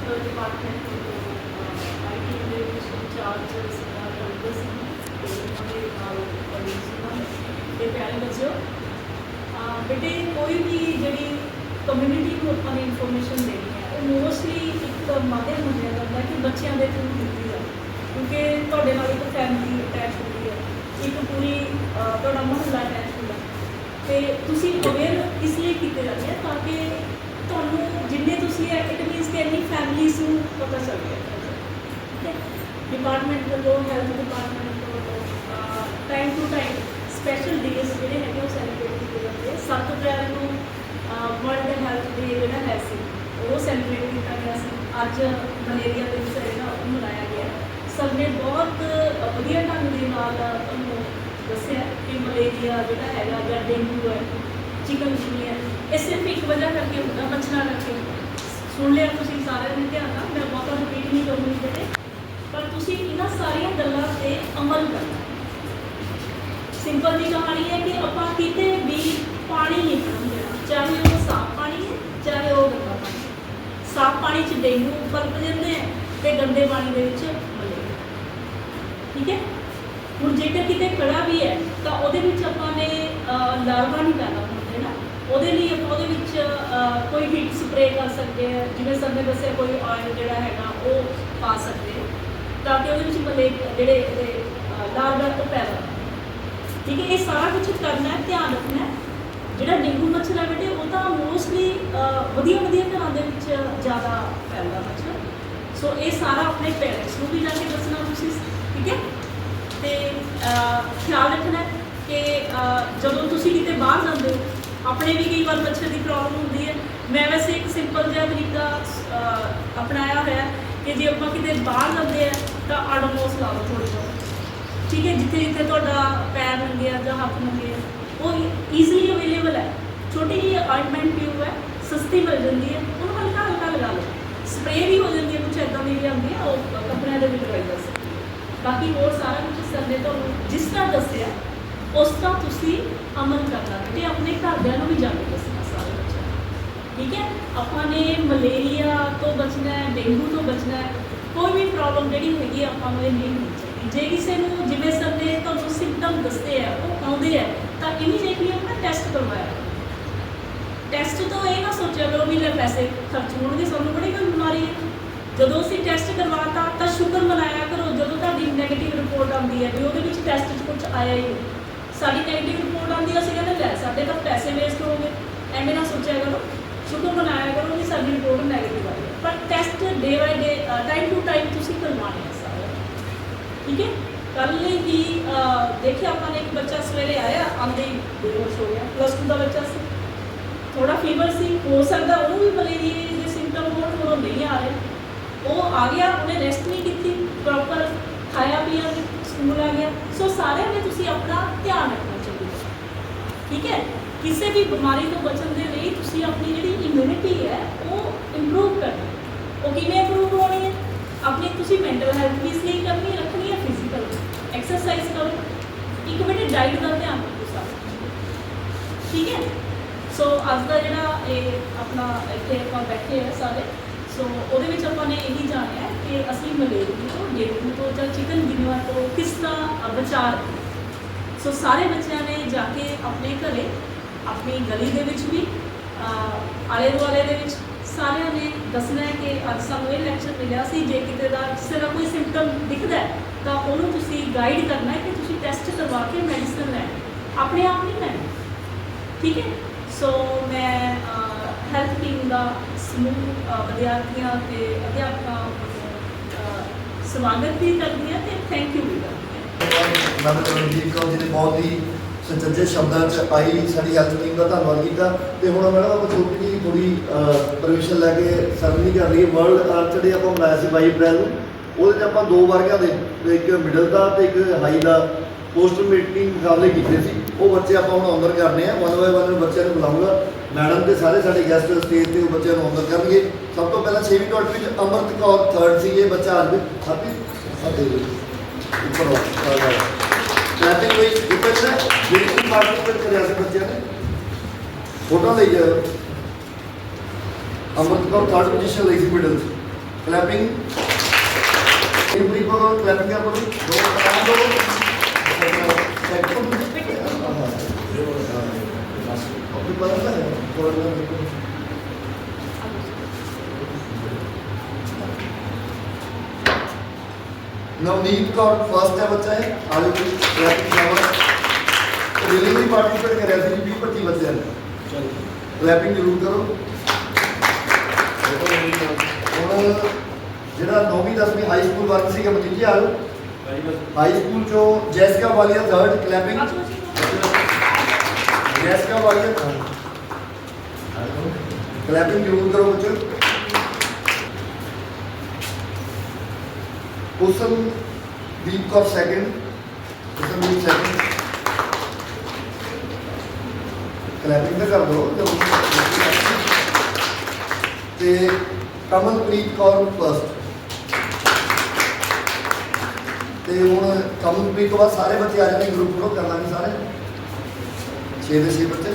ਸਰਦਾਰ ਰਵਿੰਦਰ ਸਿੰਘ ਤੇ ਉਹਨਾਂ ਨਾਲ ਕਲੀਗਸ ਹਨ ਤੇ ਪਿਆਰੇ ਬੱਚਿਓ। ਅਹ ਬੇਟੇ, ਕੋਈ ਵੀ ਜਿਹੜੀ ਕਮਿਊਨਿਟੀ ਨੂੰ ਆਪਾਂ ਨੇ ਇਨਫੋਰਮੇਸ਼ਨ ਦੇਣੀ ਹੈ, ਉਹ ਮੋਸਟਲੀ ਇੱਕ ਮਾਧਿਅਮ ਮੰਨਿਆ ਜਾਂਦਾ ਕਿ ਬੱਚਿਆਂ ਦੇ ਥਰੂ ਦਿੱਤੀ ਜਾਵੇ। ਕਿਉਂਕਿ ਤੁਹਾਡੇ ਨਾਲ ਇੱਕ ਫੈਮਿਲੀ ਅਟੈਚ ਹੁੰਦੀ ਹੈ, ਇੱਕ ਪੂਰੀ ਤੁਹਾਡਾ ਮੁਹੱਲਾ ਅਟੈਚ ਹੁੰਦਾ ਹੈ। ਤੇ ਤੁਸੀਂ ਅਵੇਅਰ ਇਸ ਲਈ ਕੀਤੇ ਜਾਂਦੇ ਆ ਤਾਂ ਕਿ ਤੁਹਾਨੂੰ ਜਿੰਨੇ ਤੁਸੀਂ ਇਟ ਮੀਨਸ ਕਿ ਇੰਨੀ ਫੈਮਿਲੀਜ਼ ਨੂੰ ਪਤਾ ਚੱਲ ਗਿਆ। ਠੀਕ ਹੈ? ਡਿਪਾਰਟਮੈਂਟ ਵੱਲੋਂ ਹੈਲਥ ਡਿਪਾਰਟਮੈਂਟ ਵੱਲੋਂ time to time special days ਜਿਹੜੇ ਹੈਗੇ ਉਹ ਸੈਲੀਬ੍ਰੇਟ ਕੀਤੇ ਜਾਂਦੇ ਆ। 7 ਅਪ੍ਰੈਲ ਨੂੰ ਵਰਲਡ ਹੈਲਥ ਡੇ ਜਿਹੜਾ ਹੈ ਸੀ, ਉਹ ਸੈਲੀਬ੍ਰੇਟ ਕੀਤਾ ਗਿਆ ਸੀ। ਅੱਜ ਮਲੇਰੀਆ ਦਿਵਸ ਹੈ ਜਿਹੜਾ, ਉਹ ਮਨਾਇਆ ਗਿਆ ਸਭ ਨੇ ਬਹੁਤ ਵਧੀਆ ਢੰਗ ਦੇ ਨਾਲ ਤੁਹਾਨੂੰ ਦੱਸਿਆ ਕਿ ਮਲੇਰੀਆ ਜਿਹੜਾ ਹੈਗਾ, ਜਾਂ ਡੇਂਗੂ ਹੈ ਚਿਕਨਗੁਨੀਆ ਇਹ ਸਿਰਫ ਇੱਕ ਵਜ੍ਹਾ ਕਰਕੇ ਹੁੰਦਾ ਮੱਛਰਾਂ ਕਰਕੇ ਹੁੰਦਾ। ਸੁਣ ਲਿਆ ਤੁਸੀਂ ਸਾਰਿਆਂ ਨੇ ਧਿਆਨ ਨਾਲ, ਮੈਂ ਬਹੁਤਾ ਰਿਪੀਟ ਨਹੀਂ ਕਰੂੰਗੀ ਬੇਟੇ ਪਰ ਤੁਸੀਂ ਇਹਨਾਂ ਸਾਰੀਆਂ ਗੱਲਾਂ ਤੇ ਅਮਲ ਕਰਨਾ ਸਿੰਪਲ ਦੀ ਕਹਾਣੀ ਹੈ ਕਿ ਆਪਾਂ ਕਿਤੇ ਵੀ ਪਾਣੀ ਨਹੀਂ ਪੀਣਾ ਦੇਣਾ ਚਾਹੇ ਉਹ ਸਾਫ਼ ਪਾਣੀ ਹੈ ਚਾਹੇ ਉਹ ਗੰਦਾ ਪਾਣੀ ਹੈ। ਸਾਫ਼ ਪਾਣੀ 'ਚ ਡੇਂਗੂ ਪਲਪ ਜਾਂਦੇ ਆ ਤੇ ਗੰਦੇ ਪਾਣੀ ਦੇ ਵਿੱਚ ਮਲੇਰੀਆ ਠੀਕ ਹੈ? ਹੁਣ ਜੇਕਰ ਕਿਤੇ ਕੜਾ ਵੀ ਹੈ ਤਾਂ ਉਹਦੇ ਵਿੱਚ ਆਪਾਂ ਨੇ ਅਹ, ਲਾਰਵਾ ਨਹੀਂ ਪੈਦਾ ਹੁੰਦੇ ਨਾ। ਉਹਦੇ ਲਈ ਆਪਾਂ ਉਹਦੇ ਵਿੱਚ ਅਹ, ਕੋਈ ਹੀਟ ਸਪਰੇਅ ਕਰ ਸਕਦੇ ਹਾਂ ਜਿਵੇਂ ਸਰ ਨੇ ਦੱਸਿਆ ਕੋਈ ਆਇਲ ਜਿਹੜਾ ਹੈਗਾ ਉਹ ਪਾ ਸਕਦੇ ਹਾਂ ਤਾਂ ਕਿ ਉਹਦੇ ਵਿੱਚ ਮਲੇਰੀਆ ਜਿਹੜੇ ਇਹਦੇ ਅਹ, ਲਾਰਵਾ ਉਹ ਪੈਦਾ ਹੋਣ। ਠੀਕ ਹੈ, ਇਹ ਸਾਰਾ ਕੁਝ ਕਰਨਾ ਹੈ, ਧਿਆਨ ਰੱਖਣਾ ਹੈ। ਜਿਹੜਾ ਡੇਂਗੂ ਮੱਛਰ ਹੈ ਬੇਟੇ, ਉਹ ਤਾਂ ਮੋਸਟਲੀ ਵਧੀਆ ਵਧੀਆ ਘਰਾਂ ਦੇ ਵਿੱਚ ਜ਼ਿਆਦਾ ਫੈਲਦਾ ਮੱਛਰ। ਸੋ ਇਹ ਸਾਰਾ ਆਪਣੇ ਪੇਰੈਂਟਸ ਨੂੰ ਵੀ ਜਾ ਕੇ ਦੱਸਣਾ ਤੁਸੀਂ, ਠੀਕ ਹੈ? ਤੇ ਖਿਆਲ ਰੱਖਣਾ ਕਿ ਜਦੋਂ ਤੁਸੀਂ ਕਿਤੇ ਬਾਹਰ ਜਾਂਦੇ ਹੋ, ਆਪਣੇ ਵੀ ਕਈ ਵਾਰ ਮੱਛਰ ਦੀ ਪ੍ਰੋਬਲਮ ਹੁੰਦੀ ਹੈ। ਮੈਂ ਵੈਸੇ ਇੱਕ ਸਿੰਪਲ ਜਿਹਾ ਤਰੀਕਾ ਅਪਣਾਇਆ ਹੋਇਆ ਕਿ ਜੇ ਆਪਾਂ ਕਿਤੇ ਬਾਹਰ ਜਾਂਦੇ ਆ ਤਾਂ ਆਡੋਮੋਸ ਲਾ ਲਓ ਥੋੜੀ ਬਹੁਤ। ਠੀਕ ਹੈ ਜਿੱਥੇ ਜਿੱਥੇ ਤੁਹਾਡਾ ਪੈਰ ਲੰਗਿਆ ਜਾਂ ਹੱਥ ਲੰਗਿਆ ਉਹ ਈਜ਼ੀਲੀ ਅਵੇਲੇਬਲ ਹੈ ਛੋਟੀ ਜਿਹੀ ਆਇੰਟਮੈਂਟ ਟਿਊਬ ਹੈ ਸਸਤੀ ਮਿਲ ਜਾਂਦੀ ਹੈ ਉਹਨੂੰ ਹਲਕਾ ਹਲਕਾ ਲਗਾ ਲਓ ਸਪਰੇਅ ਵੀ ਹੋ ਜਾਂਦੀ ਹੈ ਕੁਝ ਇਦਾਂ ਦੀ ਵੀ ਆਉਂਦੀ ਹੈ ਉਹ ਕੱਪੜਿਆਂ ਦੇ ਵਿੱਚ ਲਗਾਈ ਜਾ ਸਕਦੀ ਹੈ ਬਾਕੀ ਹੋਰ ਸਾਰਾ ਕੁਝ ਸਰ ਨੇ ਤੁਹਾਨੂੰ ਜਿਸ ਤਰ੍ਹਾਂ ਦੱਸਿਆ ਉਸ ਤਰ੍ਹਾਂ ਤੁਸੀਂ ਅਮਲ ਕਰਨਾ ਤੇ ਆਪਣੇ ਘਰਦਿਆਂ ਨੂੰ ਵੀ ਜਾ ਕੇ ਦੱਸਣਾ ਸਾਰੇ ਬੱਚਿਆਂ ਨੂੰ ਠੀਕ ਹੈ ਆਪਾਂ ਨੇ ਮਲੇਰੀਆ ਤੋਂ ਬਚਣਾ ਹੈ ਡੇਂਗੂ ਤੋਂ ਬਚਣਾ ਹੈ ਕੋਈ ਵੀ ਪ੍ਰੋਬਲਮ ਜਿਹੜੀ ਹੈਗੀ ਹੈ, ਆਪਾਂ ਨੂੰ ਇਹ ਨਹੀਂ ਹੋਣੀ ਚਾਹੀਦੀ ਜੇ ਕਿਸੇ ਨੂੰ ਜਿਵੇਂ ਸਰ ਨੇ ਤੁਹਾਨੂੰ ਸਿੰਪਟਮ ਦੱਸਦੇ ਆ, ਉਹ ਆਉਂਦੇ ਆ, ਤਾਂ ਇਮੀਡੀਏਟਲੀ ਆਪਣਾ ਟੈਸਟ ਕਰਵਾਇਆ। ਟੈਸਟ ਤੋਂ ਇਹ ਨਾ ਸੋਚਿਆ ਕਰੋ ਵੀ ਲੈ ਪੈਸੇ ਖਰਚ ਹੋਣਗੇ, ਸਾਨੂੰ ਬੜੀ ਕੋਈ ਬਿਮਾਰੀ ਹੈ। ਜਦੋਂ ਅਸੀਂ ਟੈਸਟ ਕਰਵਾਤਾ, ਤਾਂ ਸ਼ੁਕਰ ਮਨਾਇਆ ਕਰੋ, ਜਦੋਂ ਤੁਹਾਡੀ ਨੈਗੇਟਿਵ ਰਿਪੋਰਟ ਆਉਂਦੀ ਹੈ, ਵੀ ਉਹਦੇ ਵਿੱਚ ਟੈਸਟ 'ਚ ਕੁਝ ਆਇਆ ਹੀ ਸਾਡੀ ਨੈਗੇਟਿਵ ਰਿਪੋਰਟ ਆਉਂਦੀ ਹੈ, ਅਸੀਂ ਕਹਿੰਦੇ ਲੈ, ਸਾਡੇ ਤਾਂ ਪੈਸੇ ਵੇਸਟ ਹੋ ਗਏ। ਐਵੇਂ ਨਾ ਸੋਚਿਆ ਕਰੋ। ਸ਼ੁਕਰ ਮਨਾਇਆ ਕਰੋ ਕਿ ਸਾਡੀ ਰਿਪੋਰਟ ਨੈਗੇਟਿਵ ਆਈ ਪਰ test day by day time to time ਤੁਸੀਂ ਕਰਵਾਉਣੇ ਆ। ਠੀਕ ਹੈ? ਕੱਲ ਹੀ ਦੇਖਿਆ ਆਪਾਂ ਨੇ ਇੱਕ ਬੱਚਾ ਸਵੇਰੇ ਆਇਆ, ਆਂਦੇ ਹੀ ਬੇਹੋਸ਼ ਹੋ ਗਿਆ। ਪਲੱਸ 2 ਦਾ ਬੱਚਾ ਸੀ। ਥੋੜਾ ਫੀਵਰ ਸੀ। ਹੋ ਸਕਦਾ ਉਹਨੂੰ ਵੀ ਮਲੇਰੀਆ ਦੇ ਸਿੰਪਟਮ ਹੋਣ ਥੋੜਾ ਨਹੀਂ ਆ ਰਹੇ। ਉਹ ਆ ਗਿਆ, ਉਹਨੇ ਰੈਸਟ ਨਹੀਂ ਕੀਤੀ। ਪ੍ਰੋਪਰ ਖਾਇਆ ਪੀਆ ਸਕੂਲ ਆ ਗਿਆ। ਸੋ ਸਾਰਿਆਂ ਨੇ ਤੁਸੀਂ ਆਪਣਾ ਧਿਆਨ ਰੱਖਣਾ ਚਾਹੀਦਾ। ਠੀਕ ਹੈ? ਕਿਸੇ ਵੀ ਬਿਮਾਰੀ ਤੋਂ ਬਚਣ ਦੇ ਲਈ ਤੁਸੀਂ ਆਪਣੀ ਜਿਹੜੀ ਇਮਿਊਨਿਟੀ ਹੈ, ਉਹ ਇੰਪਰੂਵ ਕਰਨੀ। ਉਹ ਕਿਵੇਂ ਇੰਪਰੂਵ ਹੋਣੀ ਹੈ? ਆਪਣੀ ਤੁਸੀਂ ਮੈਂਟਲ ਹੈਲਥ ਵੀ ਲਈ ਕਰਨੀ, ਰੱਖਣੀ ਐਕਸਰਸਾਈਜ਼ ਕਰੋ। ਇੱਕ ਮਿੰਟ ਡਾਈਟ ਦਾ ਧਿਆਨ ਰੱਖੋ ਸਾਰਾ। ਠੀਕ ਹੈ? ਸੋ ਅੱਜ ਦਾ ਜਿਹੜਾ ਇਹ ਆਪਣਾ ਇੱਥੇ ਆਪਾਂ ਬੈਠੇ ਆ ਸਾਰੇ ਸੋ ਉਹਦੇ ਵਿੱਚ ਆਪਾਂ ਨੇ ਇਹੀ ਜਾਣਿਆ ਕਿ ਅਸੀਂ ਮਲੇਰੀਆ ਤੋਂ, ਡੇਂਗੂ ਤੋਂ ਜਾਂ ਚਿਕਨਗੁਨੀਆ ਤੋਂ ਕਿਸ ਤਰ੍ਹਾਂ ਬਚਾਅ ਰੱਖੀਏ। ਸੋ ਸਾਰੇ ਬੱਚਿਆਂ ਨੇ ਜਾ ਕੇ ਆਪਣੇ ਘਰੇ ਆਪਣੀ ਗਲੀ ਦੇ ਵਿੱਚ ਵੀ ਆਲੇ ਦੁਆਲੇ ਦੇ ਵਿੱਚ ਸਾਰਿਆਂ ਨੇ ਦੱਸਣਾ ਹੈ ਕਿ ਅੱਜ ਸਾਨੂੰ ਇਹ ਲੈਕਚਰ ਮਿਲਿਆ ਸੀ ਜੇ ਕਿਤੇ ਦਾ ਕਿਸੇ ਦਾ ਕੋਈ ਸਿੰਪਟਮ ਦਿਖਦਾ ਹੈ ਤਾਂ ਉਹਨੂੰ ਤੁਸੀਂ ਗਾਈਡ ਕਰਨਾ ਹੈ ਕਿ ਤੁਸੀਂ ਟੈਸਟ ਕਰਵਾ ਕੇ ਮੈਡੀਸਨ ਲੈਣੀ। ਆਪਣੇ ਆਪ ਨਹੀਂ ਲੈਣਾ। ਠੀਕ ਹੈ? ਸੋ ਮੈਂ ਹੈਲਥ ਟੀਮ ਦਾ ਸਮੂਹ ਵਿਦਿਆਰਥੀਆਂ ਤੇ ਅਧਿਆਪਕਾਂ ਵੱਲੋਂ, ਸਵਾਗਤ ਵੀ ਕਰਦੀ ਹਾਂ ਤੇ ਥੈਂਕ ਯੂ ਵੀ ਕਰਦੀ ਹਾਂ। ਮੈਂ ਰਣਜੀਤ ਕੌਰ ਜੀ ਨੇ ਬਹੁਤ ਹੀ ਸੁਚੱਜੇ ਸ਼ਬਦਾਂ 'ਚ ਆਈ ਸਾਡੀ ਹੈਲਥ ਟੀਮ ਦਾ ਧੰਨਵਾਦ ਕੀਤਾ। ਤੇ ਹੁਣ ਮੈਡਮ ਆਪਾਂ ਛੋਟੀ ਜਿਹੀ ਥੋੜੀ ਪਰਮਿਸ਼ਨ ਲੈ ਕੇ ਸਰਵਿੰਗ ਕਰ ਰਹੀ ਹੈ ਵਰਲਡ ਅਰਥ ਡੇ ਆਪਾਂ ਮਨਾਇਆ ਸੀ 22 ਅਪ੍ਰੈਲ ਨੂੰ, ਉਹਦੇ 'ਚ ਆਪਾਂ ਦੋ ਵਰਗਾਂ ਦੇ, ਇੱਕ ਮਿਡਲ ਦਾ ਤੇ ਇੱਕ ਹਾਈ ਦਾ ਪੋਸਟਰ ਮੀਟਿੰਗ ਮੁਕਾਬਲੇ ਕੀਤੇ ਸੀ। ਉਹ ਬੱਚੇ ਆਪਾਂ ਹੁਣ ਆਨਰ ਕਰਨੇ ਆ। ਵਨ ਬਾਏ ਵਨ ਬੱਚਿਆਂ ਨੂੰ ਬੁਲਾਉਂਗਾ ਮੈਡਮ ਤੇ ਸਾਰੇ ਸਾਡੇ ਗੈਸਟ ਸਟੇਜ ਤੇ ਉਹ ਬੱਚਿਆਂ ਨੂੰ ਆਨਰ ਕਰਨਗੇ। ਸਭ ਤੋਂ ਪਹਿਲਾਂ 6ਵੀਂ ਟੋਟ ਵਿੱਚ ਅਮਰਤ ਕੌਰ ਥਰਡ ਸੀ ਇਹ ਬੱਚਾ ਅੱਜ ਹੈਪੀ ਸਾਡੇ ਉੱਪਰ ਆ ਗਿਆ ਕਲਾਸਿੰਗ ਵਿੱਚ ਡਿਪੈਂਡ ਹੈ ਜਿਹੜੀ ਪਾਰਟਿਸਿਪੇਟ ਕਰਿਆ ਸੀ ਬੱਚਿਆਂ ਨੇ ਫੋਟੋ ਲਈ ਜਾਓ ਅਮਰਤ ਕੌਰ ਥਰਡ ਪੋਜੀਸ਼ਨ ਲਈ ਸੀ ਮਿਡਲ ਕਲੈਪਿੰਗ ਇੰਪਰੀ ਕਰੋ ਕਲੈਪਿੰਗ ਕਰੋ ਦੋ ਕਰਾਂ ਦੋ ਸੈਕਟਰ ਆਪਣੀ ਪਤਾ ਹੈ ਕੋਰਨਰ ਨਵਨੀਤ ਕੌਰ ਫਸਟ ਹੈ ਬੱਚਾ ਹੈ ਆਲੂ ਦੀ ਕਲੈਪਿੰਗ ਸ਼ਾਮਲ ਰਿਲੀ ਵੀ ਪਾਰਟਿਸਿਪੇਟ ਕਰਿਆ ਸੀ 20 25 ਬੱਚਿਆਂ ਨੇ ਕਲੈਪਿੰਗ ਜ਼ਰੂਰ ਕਰੋ। ਹੁਣ ਜਿਹੜਾ 9ਵੀਂ 10ਵੀਂ ਹਾਈ ਸਕੂਲ ਵਰਕ ਸੀਗਾ ਮਤੀਜੇ ਆਲੂ ਹਾਈ ਸਕੂਲ ਚੋਂ Jessica Walia third clapping Jessica Walia clapping ਜ਼ਰੂਰ ਕਰੋ ਬੱਚੋ Kusamdeep Kaur second Kusamdeep second clapping ਤਾਂ ਕਰ ਦੋ, ਤੇ ਕਮਲਪ੍ਰੀਤ ਕੌਰ ਫਸਟ ਤੇ ਹੁਣ ਕਮਲਪ੍ਰੀਤ ਤੋਂ ਬਾਅਦ ਸਾਰੇ ਬੱਚੇ ਆ ਜਾਣੇ ਗਰੁੱਪ ਫੋਟੋ ਕਰ ਲਾਂਗੇ ਸਾਰੇ। 6 ਦੇ 6 ਬੱਚੇ।